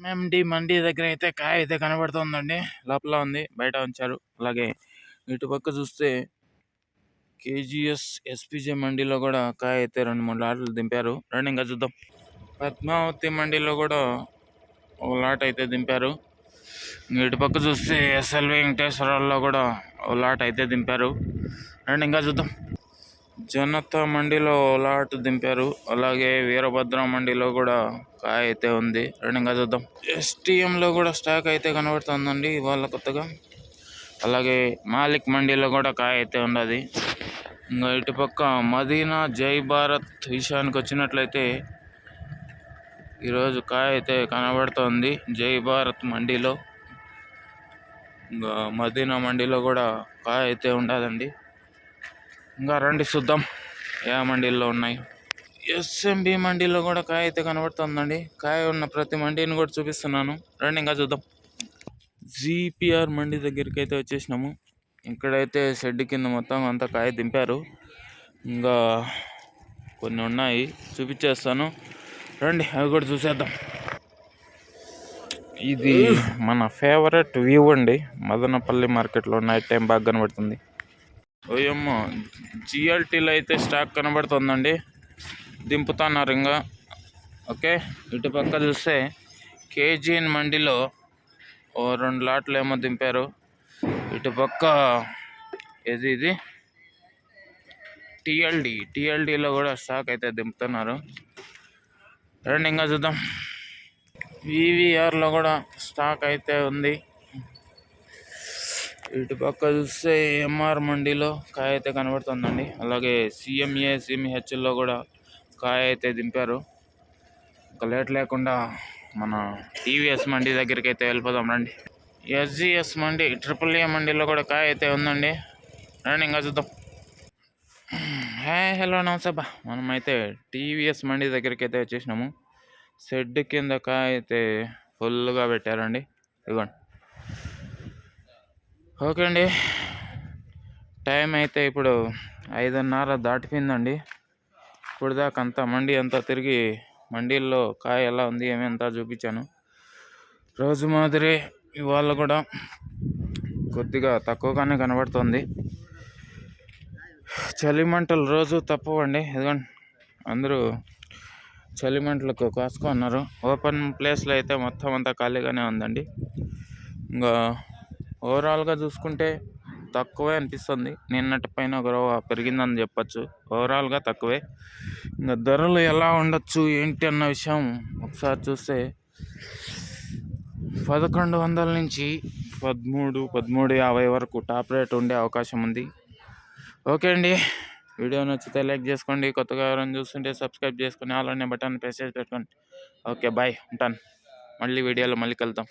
MMD మండి దగ్గర అయితే కాయ అయితే కనబడుతుందండి. లోపల ఉంది బయట ఉంచారు. అలాగే ఇటు పక్క చూస్తే కేజీఎస్ ఎస్పీజే మండీలో కూడా కాయ అయితే రెండు మూడు లాట్లు దింపారు. రండి ఇంకా చూద్దాం. పద్మావతి మండీలో కూడా ఒక లాట్ అయితే దింపారు. ఇటు పక్క చూస్తే ఎస్ఎల్ వెంకటేశ్వరాల్లో కూడా ఒక లాట్ అయితే దింపారు. రండి ఇంకా చూద్దాం. జనతా మండీలో లాట్ దింపారు. అలాగే వీరభద్ర మండీలో కూడా కాయ అయితే ఉంది. రన్నింగ్ ఇంకా చూద్దాం ఎస్టీఎంలో లో కూడా స్టాక్ అయితే కనబడుతుందండి ఇవాళ కొత్తగా. అలాగే మాలిక్ మండీలో కూడా కాయ అయితే ఉన్నది. ఇంకా ఇటుపక్క మదీనా జై భారత్ విషయానికి వచ్చినట్లయితే ఈరోజు కాయ అయితే కనబడుతోంది జై భారత్ మండీలో. ఇంకా మదీనా మండీలో కూడా కాయ అయితే ఉండదండి ఇంకా రండి చూద్దాం. ఏ మండీల్లో ఉన్నాయి? ఎస్ఎంబి మండీలో కూడా కాయ అయితే కనబడుతుందండి. కాయ ఉన్న ప్రతి మండీని కూడా చూపిస్తున్నాను. రండి ఇంకా చూద్దాం. జీపీఆర్ మండి దగ్గరికి అయితే వచ్చేసినాము. ఇక్కడైతే షెడ్ కింద మొత్తం అంతా కాయ దింపారు. ఇంకా కొన్ని ఉన్నాయి. చూపించేస్తాను. రండి అవి కూడా చూసేద్దాం. ఇది మన ఫేవరెట్ వ్యూ అండి. మదనపల్లి మార్కెట్లో నైట్ టైం బాగా కనబడుతుంది. ఓయమ్మ జిఎల్టీలో అయితే స్టాక్ కనబడుతుందండి. దింపుతున్నారు ఇంకా. ఓకే ఇటు పక్క చూస్తే కేజీఎన్ మండిలో ఓ రెండు లాట్లు ఏమో దింపారు. ఇటు పక్క ఏది ఇది? టిఎల్డి టిఎల్డిలో కూడా స్టాక్ అయితే దింపుతున్నారు. రండి ఇంకా చూద్దాం. వివిఆర్లో కూడా స్టాక్ అయితే ఉంది. ఇటు పక్క చూస్తే ఎంఆర్ మండీలో కాయ అయితే కనబడుతుందండి. అలాగే సిఎంఏ సిఎంహెచ్ఎల్లో కూడా కాయ అయితే దింపారు. ఒక లేట్ లేకుండా మన టీవీఎస్ మండి దగ్గరికి అయితే వెళ్ళిపోదాం రండి. ఎస్జిఎస్ మండి ట్రిపుల్ ఏ మండీలో కూడా కాయ అయితే ఉందండి. రండి ఇంకా చూద్దాం. హే హలో నమస్తే బా మనమైతే టీవీఎస్ మండి దగ్గరికి అయితే వచ్చేసినాము. షెడ్ కింద కాయ అయితే ఫుల్గా పెట్టారండి. ఇదిగోండి. ఓకే అండి. టైం అయితే ఇప్పుడు ఐదున్నర దాటిపోయిందండి. ఇప్పుడు దాకా అంతా మండి అంతా తిరిగి మండీల్లో కాయ ఎలా ఉంది ఏమి అంతా చూపించాను. రోజు మాదిరి ఇవాళ కూడా కొద్దిగా తక్కువగానే కనబడుతుంది. చలిమంటలు రోజు తప్పవండి. ఎందుకంటే అందరూ చలిమంటలకు కాసుకున్నారు ఓపెన్ ప్లేస్లో అయితే మొత్తం అంతా ఖాళీగానే ఉందండి. ఇంకా ఓవరాల్గా చూసుకుంటే తక్కువే అనిపిస్తుంది. నిన్నటి పైన ఒక పెరిగిందని చెప్పచ్చు. ఓవరాల్గా తక్కువే. ఇంకా ధరలు ఎలా ఉండొచ్చు ఏంటి అన్న విషయం ఒకసారి చూస్తే పదకొండు వందల నుంచి పదమూడు పదమూడు యాభై వరకు టాప్ రేట్ ఉండే అవకాశం ఉంది. ఓకే అండి. వీడియో నచ్చితే లైక్ చేసుకోండి. కొత్తగా ఎవరైనా చూస్తుంటే సబ్స్క్రైబ్ చేసుకుని అలానే బటన్ ప్రెస్ చేసి పెట్టుకోండి. Okay bye. ఉంటాను. మళ్ళీ వీడియోలో మళ్ళీ కలుద్దాం.